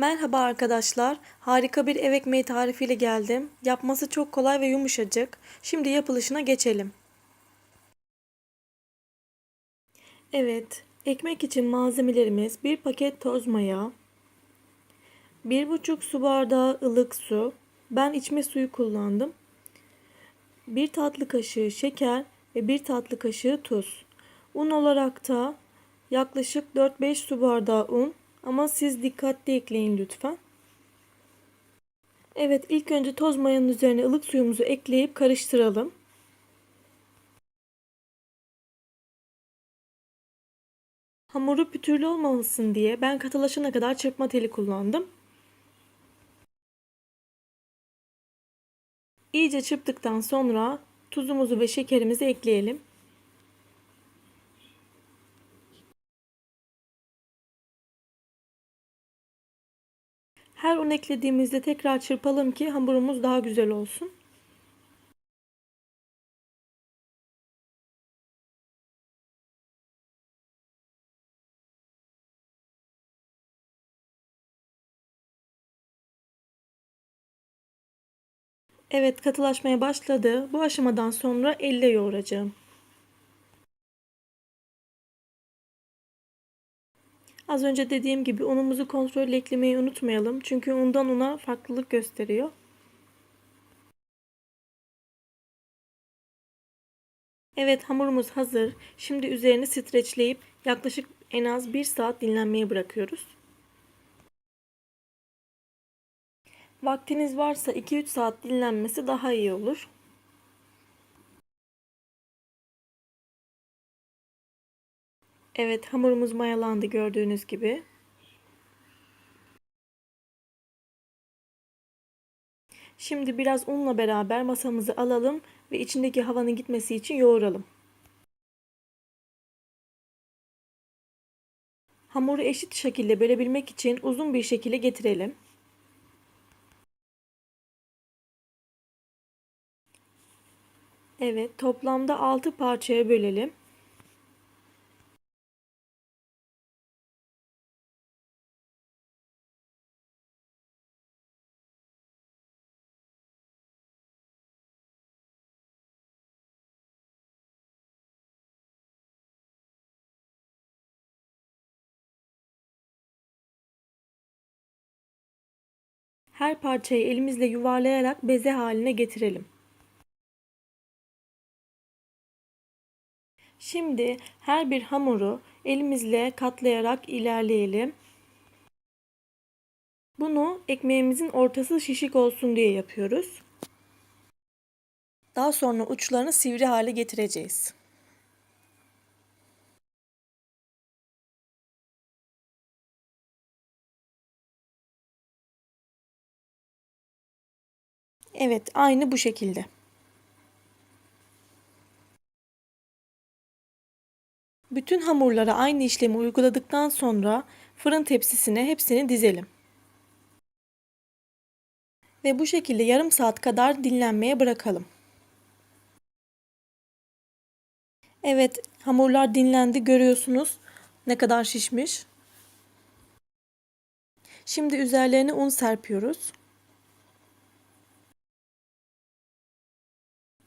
Merhaba arkadaşlar. Harika bir ev ekmeği tarifiyle geldim. Yapması çok kolay ve yumuşacık. Şimdi yapılışına geçelim. Evet, ekmek için malzemelerimiz bir paket toz maya, 1,5 su bardağı ılık su, ben içme suyu kullandım. 1 tatlı kaşığı şeker ve 1 tatlı kaşığı tuz. Un olarak da yaklaşık 4-5 su bardağı un ama siz dikkatli ekleyin lütfen. Evet ilk önce toz mayanın üzerine ılık suyumuzu ekleyip karıştıralım. Hamuru pütürlü olmamasın diye ben katılaşana kadar çırpma teli kullandım. İyice çırptıktan sonra tuzumuzu ve şekerimizi ekleyelim. Her un eklediğimizde tekrar çırpalım ki hamurumuz daha güzel olsun. Evet katılaşmaya başladı. Bu aşamadan sonra elle yoğuracağım. Az önce dediğim gibi unumuzu kontrol eklemeyi unutmayalım. Çünkü undan una farklılık gösteriyor. Evet hamurumuz hazır. Şimdi üzerini streçleyip yaklaşık en az 1 saat dinlenmeye bırakıyoruz. Vaktiniz varsa 2-3 saat dinlenmesi daha iyi olur. Evet hamurumuz mayalandı gördüğünüz gibi. Şimdi biraz unla beraber masamızı alalım ve içindeki havanın gitmesi için yoğuralım. Hamuru eşit şekilde bölebilmek için uzun bir şekilde getirelim. Evet, toplamda 6 parçaya bölelim. Her parçayı elimizle yuvarlayarak beze haline getirelim. Şimdi her bir hamuru elimizle katlayarak ilerleyelim. Bunu ekmeğimizin ortası şişik olsun diye yapıyoruz. Daha sonra uçlarını sivri hale getireceğiz. Evet, aynı bu şekilde. Bütün hamurlara aynı işlemi uyguladıktan sonra fırın tepsisine hepsini dizelim. Ve bu şekilde yarım saat kadar dinlenmeye bırakalım. Evet, hamurlar dinlendi görüyorsunuz ne kadar şişmiş. Şimdi üzerlerine un serpiyoruz.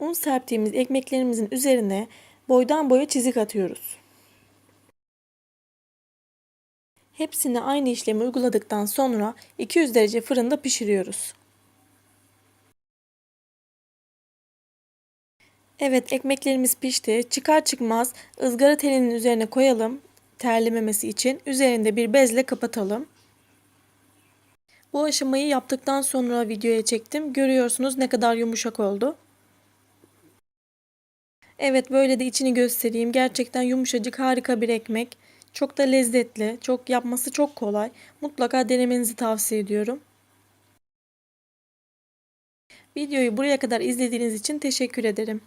Un serptiğimiz ekmeklerimizin üzerine boydan boya çizik atıyoruz. Hepsini aynı işlemi uyguladıktan sonra 200 derece fırında pişiriyoruz. Evet ekmeklerimiz pişti. Çıkar çıkmaz ızgara telinin üzerine koyalım terlememesi için. Üzerinde bir bezle kapatalım. Bu aşamayı yaptıktan sonra videoya çektim. Görüyorsunuz ne kadar yumuşak oldu. Evet böyle de içini göstereyim. Gerçekten yumuşacık harika bir ekmek. Çok da lezzetli. Çok yapması çok kolay. Mutlaka denemenizi tavsiye ediyorum. Videoyu buraya kadar izlediğiniz için teşekkür ederim.